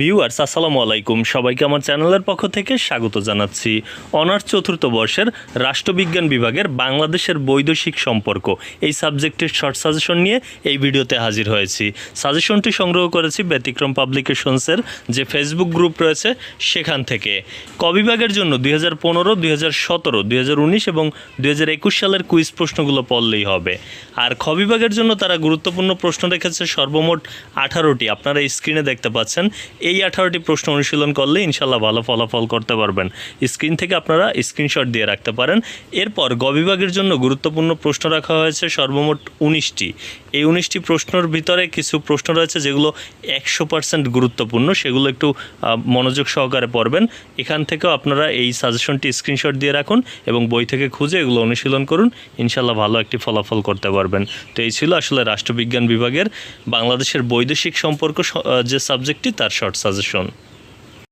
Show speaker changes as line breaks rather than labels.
Viewers আসসালামু আলাইকুম। সবাইকে আমার চ্যানেলের পক্ষ থেকে স্বাগত জানাচ্ছি। অনার্স চতুর্থ বর্ষের রাষ্ট্রবিজ্ঞান বিভাগের বাংলাদেশের বৈদেশিক সম্পর্ক। এই সাবজেক্টের শর্ট সাজেশন নিয়ে এই ভিডিওতে হাজির হয়েছি। সাজেশনটি সংগ্রহ করেছি ব্যতিক্রম পাবলিকেশনসের যে ফেসবুক গ্রুপ রয়েছে সেখান থেকে। ক বিভাগের জন্য দুই হাজার পনেরো, দুই হাজার সতেরো, দুই হাজার উনিশ এবং দুই হাজার একুশ সালের কুইজ প্রশ্নগুলো পড়লেই হবে। আর খ বিভাগের জন্য তারা গুরুত্বপূর্ণ প্রশ্ন রেখেছে সর্বমোট আঠারোটি। আপনারা স্ক্রিনে দেখতে পাচ্ছেন এই আঠারোটি প্রশ্ন অনুশীলন করলে ইনশাল্লাহ ভালো ফলাফল করতে পারবেন। স্ক্রিন থেকে আপনারা স্ক্রিনশট দিয়ে রাখতে পারেন। এরপর গবিভাগের বিভাগের জন্য গুরুত্বপূর্ণ প্রশ্ন রাখা হয়েছে সর্বমোট উনিশটি। এই উনিশটি প্রশ্নর ভিতরে কিছু প্রশ্ন রয়েছে যেগুলো একশো পার্সেন্ট গুরুত্বপূর্ণ, সেগুলো একটু মনোযোগ সহকারে পড়বেন। এখান থেকেও আপনারা এই সাজেশনটি স্ক্রিনশট দিয়ে রাখুন এবং বই থেকে খুঁজে এগুলো অনুশীলন করুন। ইনশাল্লাহ ভালো একটি ফলাফল করতে পারবেন। তো এই ছিল আসলে রাষ্ট্রবিজ্ঞান বিভাগের বাংলাদেশের বৈদেশিক সম্পর্ক যে সাবজেক্টটি, তার শর্ট সাজেশন।